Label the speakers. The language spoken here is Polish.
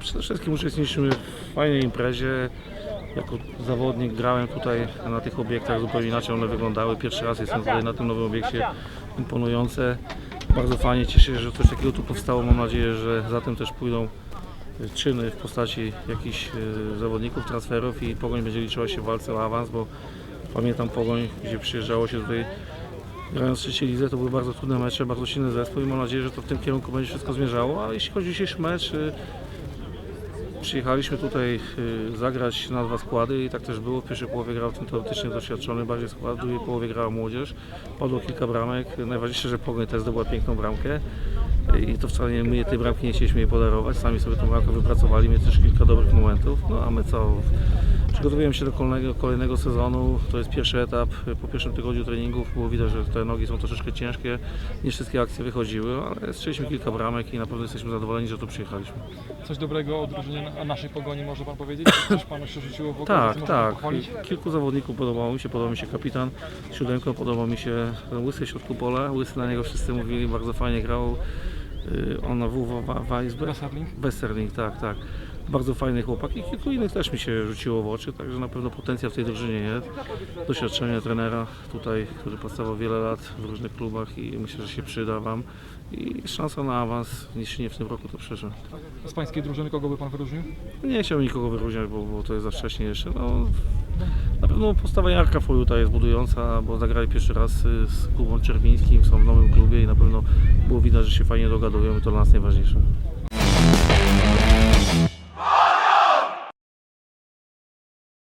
Speaker 1: Przede wszystkim uczestniczymy w fajnej imprezie. Jako zawodnik grałem tutaj na tych obiektach, zupełnie inaczej one wyglądały. Pierwszy raz jestem tutaj na tym nowym obiekcie, imponujące. Bardzo fajnie, cieszę się, że coś takiego tu powstało. Mam nadzieję, że za tym też pójdą czyny w postaci jakichś e, zawodników, transferów i Pogoń będzie liczyła się w walce o awans, bo pamiętam Pogoń, gdzie przyjeżdżało się tutaj grając w trzeciej lidze, to były bardzo trudne mecze, bardzo silny zespół i mam nadzieję, że to w tym kierunku będzie wszystko zmierzało, a jeśli chodzi o dzisiejszy mecz, y, przyjechaliśmy tutaj y, zagrać na dwa składy i tak też było. W pierwszej połowie grał ten teoretycznie doświadczony bardziej skład, w drugiej połowie grała młodzież, padło kilka bramek, najważniejsze, że Pogoń też zdobyła piękną bramkę i to wcale nie my tej bramki nie chcieliśmy jej podarować, sami sobie tą bramkę wypracowali, mieli też kilka dobrych momentów, no a my co, przygotowujemy się do kolejnego, kolejnego sezonu, to jest pierwszy etap, po pierwszym tygodniu treningów było widać, że te nogi są troszeczkę ciężkie, nie wszystkie akcje wychodziły, ale strzeliśmy kilka bramek i na pewno jesteśmy zadowoleni, że tu przyjechaliśmy.
Speaker 2: Coś dobrego o drużynie na- naszej pogoni może Pan powiedzieć? Coś Panu się rzuciło w?
Speaker 1: Tak, tak. Kilku zawodników podobało mi się, podobał mi się kapitan siódemką, podobał mi się łysy w środku pola, łysy na niego wszyscy mówili, bardzo fajnie grał. Yy, On na WW Weisberg.
Speaker 2: Westerling?
Speaker 1: Westerling, tak, tak. Bardzo fajny chłopak i kilku innych też mi się rzuciło w oczy, także na pewno potencjał w tej drużynie jest. Doświadczenie trenera tutaj, który pracował wiele lat w różnych klubach i myślę, że się przyda Wam. I szansa na awans, jeśli nie w tym roku, to przyszłym.
Speaker 2: Z Pańskiej drużyny kogo by Pan wyróżnił?
Speaker 1: Nie chciałbym nikogo wyróżniać, bo, bo to jest za wcześnie jeszcze. No, na pewno postawa Jarka Fojuta jest budująca, bo zagrali pierwszy raz y, z Kubą Czerwińskim, są w nowym klubie i na pewno było widać, że się fajnie dogadują i to dla nas najważniejsze.